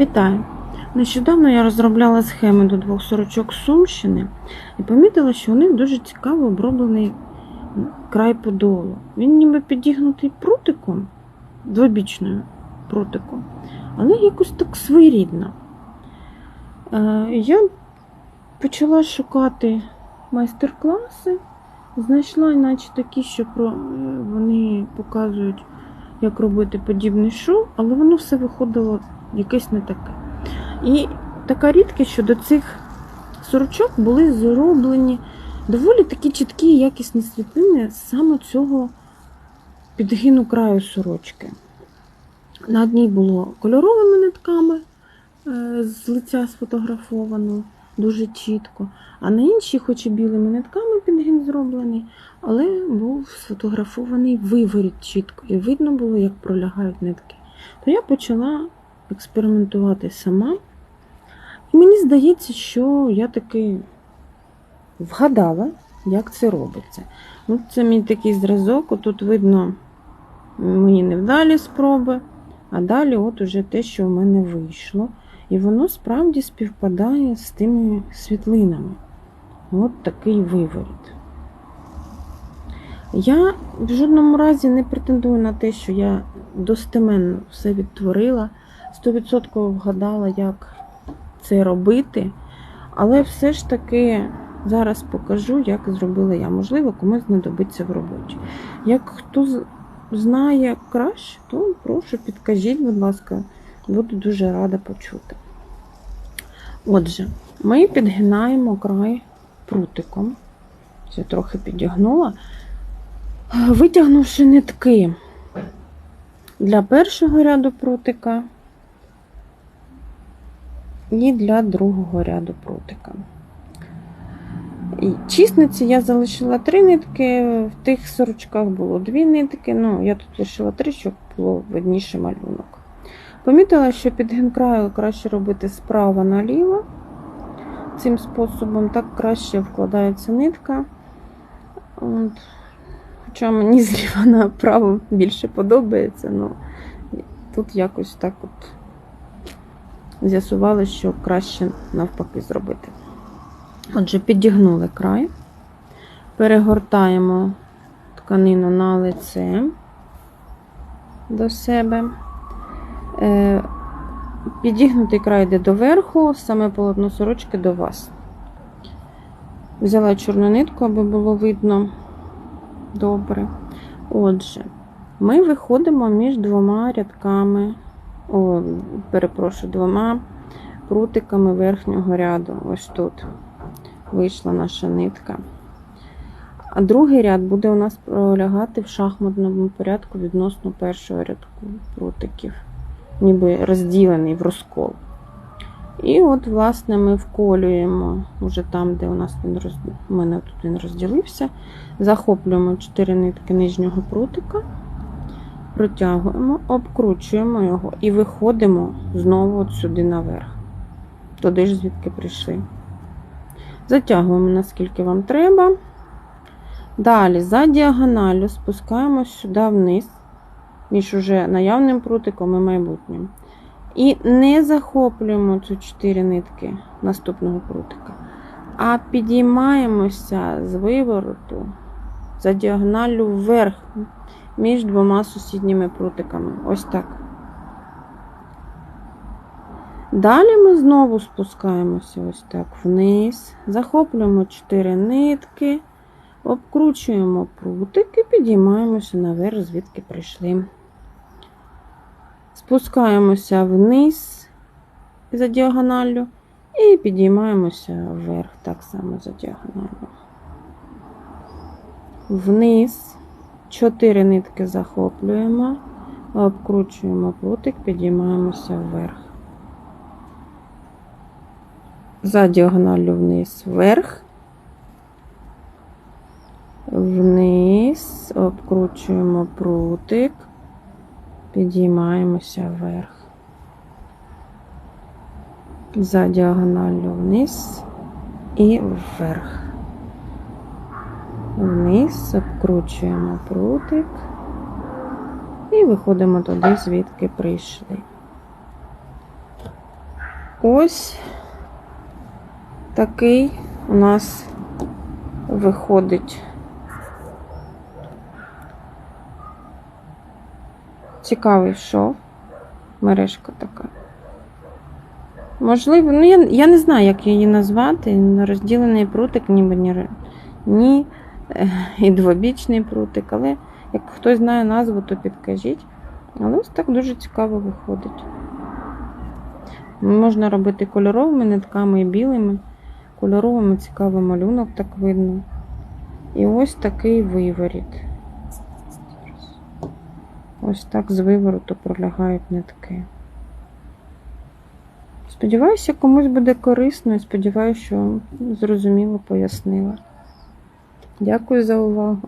Вітаю! Нещодавно я розробляла схеми до двох сорочок Сумщини і помітила, що у них дуже цікаво оброблений край подолу. Він ніби підігнутий прутиком, двобічною прутиком, але якось так своєрідно. Е, Я почала шукати майстер-класи, знайшла наче такі, що е, вони показують, як робити подібний шов, але воно все виходило якесь не таке. І така рідкість, що до цих сорочок були зроблені доволі такі чіткі і якісні світлини саме цього підгину краю сорочки. На одній було кольоровими нитками е, з лиця сфотографовано дуже чітко, а на іншій, хоч і білими нитками підгін зроблений, але був сфотографований виворіт чітко, і видно було, як пролягають нитки. То я почала експериментувати сама. І мені здається, що я таки вгадала, як це робиться. От це мій такий зразок. Отут видно мої невдалі спроби, а далі от уже те, що в мене вийшло. І воно справді співпадає з тими світлинами. От такий виворіт. Я в жодному разі не претендую на те, що я достеменно все відтворила, 100% вгадала, як це робити. Але все ж таки зараз покажу, як зробила я. Можливо, комусь знадобиться в роботі. Як хто знає краще, то прошу підкажіть, будь ласка, буду дуже рада почути. Отже, ми підгинаємо край прутиком. Це трохи підігнула. Витягнувши нитки для першого ряду прутика і для другого ряду прутика. І чисниці я залишила три нитки, в тих сорочках було дві нитки. Ну, я тут лишила три, щоб було видніше малюнок. Помітила, що підгин краю краще робити справа наліво. Цим способом так краще вкладається нитка. От. Хоча мені зліва направо більше подобається, ну тут якось так от з'ясували, що краще навпаки зробити. Отже, підігнули край, перегортаємо тканину на лице до себе. Е, Підігнутий край йде до верху, саме полотно сорочки до вас. Взяла чорну нитку, аби було видно добре. Отже, ми виходимо між двома рядками, о, перепрошую, двома прутиками верхнього ряду. Ось тут вийшла наша нитка. А другий ряд буде у нас пролягати в шахматному порядку відносно першого рядку прутиків, ніби розділений в розкол. І от, власне, ми вколюємо вже там, де у нас він роз... у мене тут він розділився. Захоплюємо 4 нитки нижнього прутика, протягуємо, обкручуємо його і виходимо знову от сюди наверх. Туди ж, звідки прийшли. Затягуємо, наскільки вам треба. Далі, за діагоналю спускаємось сюди вниз, між уже наявним прутиком і майбутнім. І не захоплюємо ці 4 нитки наступного прутика, а підіймаємося з вивороту за діагоналлю вверх між двома сусідніми прутиками. Ось так. Далі ми знову спускаємося ось так вниз, захоплюємо 4 нитки, обкручуємо прутик і підіймаємося наверх, звідки прийшли. Спускаємося вниз за діагоналлю і підіймаємося вверх, так само за діагоналлю. Вниз, 4 нитки захоплюємо, обкручуємо прутик, підіймаємося вверх. За діагоналлю вниз, вверх, вниз, обкручуємо прутик, підіймаємося вверх. За діагоналлю вниз і вверх. Вниз обкручуємо прутик і виходимо туди, звідки прийшли. ось такий у нас виходить. Цікавий шов. Мережка така. Можливо, ну я, я не знаю, як її назвати. Розділений прутик, ніби ні, ні і двобічний прутик, але як хтось знає назву, то підкажіть. Але ось так дуже цікаво виходить. Можна робити кольоровими нитками і білими. Кольоровими цікавий малюнок так видно. І ось такий виворіт. Ось так з вивороту пролягають нитки. Сподіваюся, комусь буде корисно і сподіваюся, що зрозуміло пояснила. Дякую за увагу.